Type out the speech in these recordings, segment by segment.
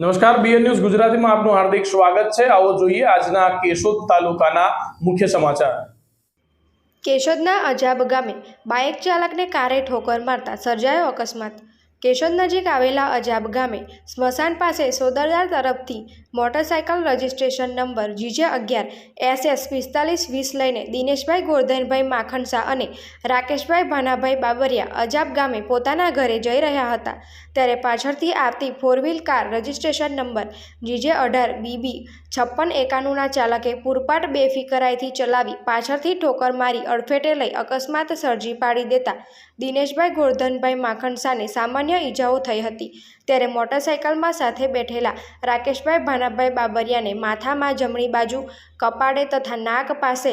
નમસ્કાર BN news ગુજરાતીમાં આપનું હાર્દિક સ્વાગત છે. આવો જોઈએ આજના કેશોદ તાલુકાના મુખ્ય સમાચાર. કેશોદના અજાબ ગામે બાઇક ચાલકને કારે ઠોકર મારતા સર્જાયો અકસ્માત. કેશોદ નજીક આવેલા અજાબ ગામે સ્મશાન પાસે સોદરદાર તરફથી મોટરસાયકલ રજિસ્ટ્રેશન નંબર જીજે અગિયાર એસ એસ પિસ્તાલીસ વીસ લઈને દિનેશભાઈ ગોરધનભાઈ માખણસા અને રાકેશભાઈ ભાનાભાઈ બાબરિયા અજાબ ગામે પોતાના ઘરે જઈ રહ્યા હતા. ત્યારે પાછળથી આવતી four wheel car registration number GJ અઢાર બીબી છપ્પન એકાણુંના ચાલકે પૂરપાટ બેફિકરાઈથી ચલાવી પાછળથી ઠોકર મારી અડફેટે લઈ અકસ્માત સર્જી પાડી દેતા દિનેશભાઈ ગોરધનભાઈ માખણસાને સામાન્ય ઈજાઓ થઈ હતી. ત્યારે મોટરસાયકલમાં સાથે બેઠેલા રાકેશભાઈ ભાનાભાઈ બાબરિયાને માથામાં જમણી બાજુ, કપાળે તથા નાક પાસે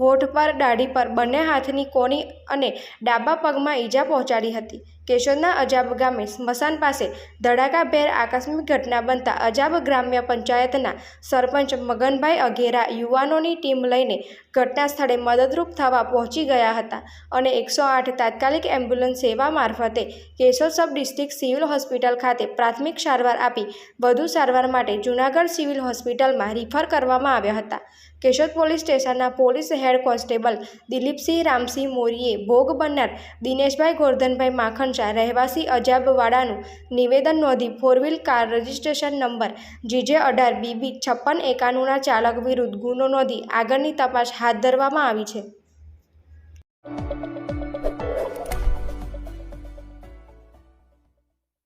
હોઠ પર, દાઢી પર બંને હાથની કોણી અને ડાબા પગમાં ઈજા પહોંચાડી હતી. કેશોદના અજાબ ગામે સ્મશાન પાસે ધડાકાભેર આકસ્મિક ઘટના બનતા અજાબ ગ્રામ્ય પંચાયતના સરપંચ મગનભાઈ અઘેરા યુવાનોની ટીમ લઈને ઘટના સ્થળે મદદરૂપ થવા પહોંચી ગયા હતા અને એકસો આઠ તાત્કાલિક એમ્બ્યુલન્સ સેવા મારફતે Keshod sub district civil hospital ખાતે પ્રાથમિક સારવાર આપી વધુ સારવાર માટે જૂનાગઢ સિવિલ હોસ્પિટલમાં રિફર કરવામાં આવ્યા હતા. કેશોદ પોલીસ સ્ટેશનના police head constable Dilipsinh Ramsinh મોરીએ ભોગ બનનાર દિનેશભાઈ ગોરધનભાઈ માખણચા રહેવાસી અજાબવાડાનું નિવેદન નોંધી four wheel car registration number GJ અઢાર બીબી છપ્પન એકાણુંના ચાલક વિરુદ્ધ ગુનો નોંધી આગળની તપાસ હાથ ધરવામાં આવી છે.